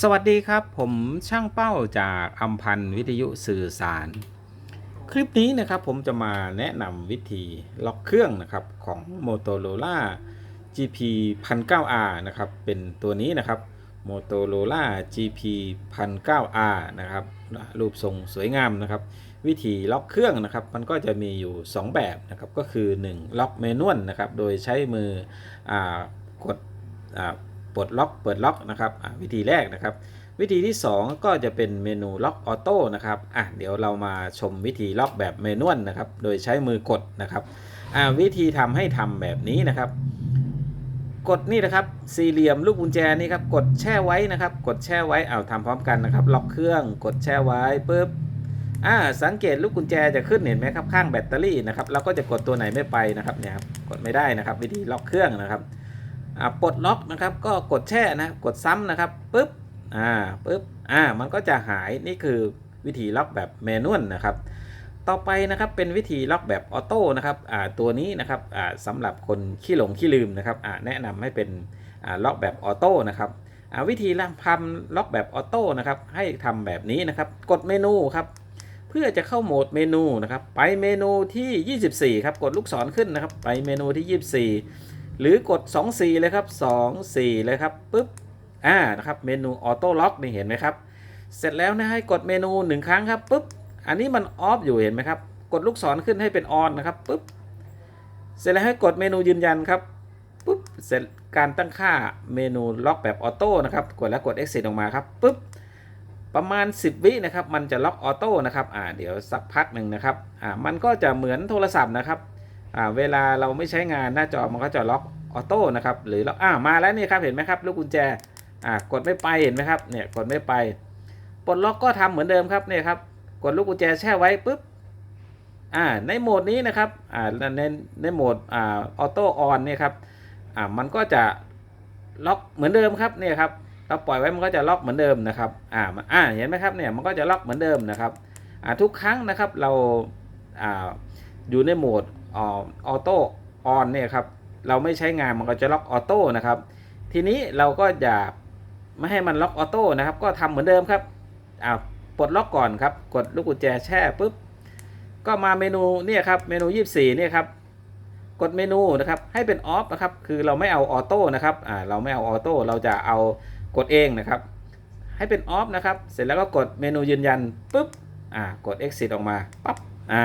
สวัสดีครับ ผมช่างเป้าจากอัมพันธ์วิทยุสื่อสาร คลิปนี้นะครับผมจะมาแนะนำวิธีล็อกเครื่องนะครับของ Motorola GP 1009R นะครับเป็นตัวนี้นะครับ Motorola GP 1009R นะครับรูปทรงสวยงามนะครับ วิธีล็อกเครื่องนะครับมันก็จะมีอยู่ 2 แบบนะครับก็คือ 1 ล็อกเมนวลนะครับโดยใช้มืออกดอ ปลดล็อกเปิดล็อกนะครับวิธีแรกนะครับ วิธีที่ 2 ก็จะเป็นเมนูล็อกออโต้นะครับอะเดี๋ยวเรามาชมวิธีล็อกแบบเมนวลนะครับ โดยใช้มือกดนะครับอ่าวิธีทำให้ทำแบบนี้นะครับ กดนี่นะครับสี่เหลี่ยมลูกกุญแจนี่ครับกดแช่ไว้นะครับ กดแช่ไว้เอาทำพร้อมกันนะครับ ล็อกเครื่องกดแช่ไว้ปุ๊บอ่าสังเกตลูกกุญแจจะขึ้นเห็นไหมครับข้างแบตเตอรี่นะครับเราก็จะกดตัวไหนไม่ไปนะครับเนี่ยครับกดไม่ได้นะครับ วิธีล็อกเครื่องนะครับ ปลดล็อกนะครับ ก็กดแช่นะกดซ้ำนะครับปุ๊บอ่าปุ๊บอ่ามันก็จะหายนี่คือวิธีล็อกแบบแมนนวลนะครับ ต่อไปนะครับเป็นวิธีล็อกแบบออโต้นะครับอ่าตัวนี้นะครับอ่าสำหรับคนขี้หลงขี้ลืมนะครับอ่าแนะนำให้เป็นอ่าล็อกแบบออโต้นะครับอ่าวิธีทำล็อกแบบออโต้นะครับให้ทำแบบนี้นะครับ กดเมนูครับเพื่อจะเข้าโหมดเมนูนะครับ ไปเมนูที่ 24ครับกดลูกศรขึ้นนะครับ ไปเมนูที่ 24 หรือกด 24 เลยครับ 2 4 เลยครับปุ๊บอ่านะครับเมนูออโต้ล็อกนี่เห็นไหมครับ เสร็จแล้วนะให้กดเมนู 1 ครั้งครับปุ๊บอันนี้มันออฟอยู่เห็นไหมครับ กดลูกศรขึ้นให้เป็นออนนะครับปุ๊บเสร็จแล้วให้กดเมนูยืนยันครับปุ๊บเสร็จการตั้งค่าเมนูล็อกแบบออโต้นะครับกดแล้วกด exit ออกมาครับปุ๊บประมาณ 10 วินะครับ มันจะล็อกออโต้นะครับ อ่า เดี๋ยวสักพักหนึ่งนะครับ อ่า มันก็จะเหมือนโทรศัพท์นะครับ เวลาเราไม่ใช้งานหน้าจอมันก็จะล็อกออโต้นะครับหรือเราอ่ามาแล้วนี่ครับเห็นไหมครับลูกกุญแจอ่ากดไม่ไปเห็นไหมครับเนี่ยกดไม่ไปปลดล็อกก็ทำเหมือนเดิมครับเนี่ยครับกดลูกกุญแจแช่ไว้ปุ๊บอ่าในโหมดนี้นะครับอ่าในในโหมดอ่าออโต้ออนเนี่ยครับอ่ามันก็จะล็อกเหมือนเดิมครับเนี่ยครับเราปล่อยไว้มันก็จะล็อกเหมือนเดิมนะครับอ่าอ่าเห็นไหมครับเนี่ยมันก็จะล็อกเหมือนเดิมนะครับอ่าทุกครั้งนะครับเราอ่าอยู่ในโหมด ออโต้ออนเนี่ยครับเราไม่ใช้งานมันก็จะล็อกออโต้นะครับ ทีนี้เราก็อยาไม่ให้มันล็อกออโต้นะครับ ก็ทำเหมือนเดิมครับอ่าปลดล็อกก่อนครับ กดลูกกุญแจแช่ปุ๊บ ก็มาเมนูเนี่ยครับ เมนู 24เนี่ยครับ กดเมนูนะครับ ให้เป็นออฟนะครับ คือเราไม่เอาออโต้นะครับอ่าเราไม่เอาออโต้ เราจะเอากดเองนะครับ ให้เป็นออฟนะครับ เสร็จแล้วก็กดเมนูยืนยันปุ๊บ อ่า กด exit ออกมา ปั๊บ อ่า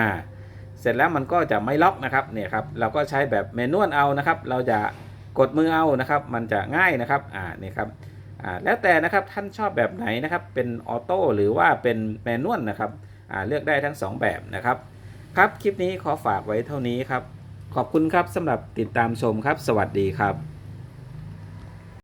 เสร็จแล้วมันก็จะไม่ล็อกนะครับเนี่ยครับเราก็ใช้แบบเมนวลเอานะครับ เราจะกดมือเอานะครับ มันจะง่ายนะครับอ่านี่ครับอ่าแล้วแต่นะครับท่านชอบแบบไหนนะครับ เป็นออโต้หรือว่าเป็นแมนวลนะครับอ่าเลือกได้ทั้ง 2 แบบนะครับ ครับคลิปนี้ขอฝากไว้เท่านี้ครับ ขอบคุณครับสำหรับติดตามชมครับ สวัสดีครับ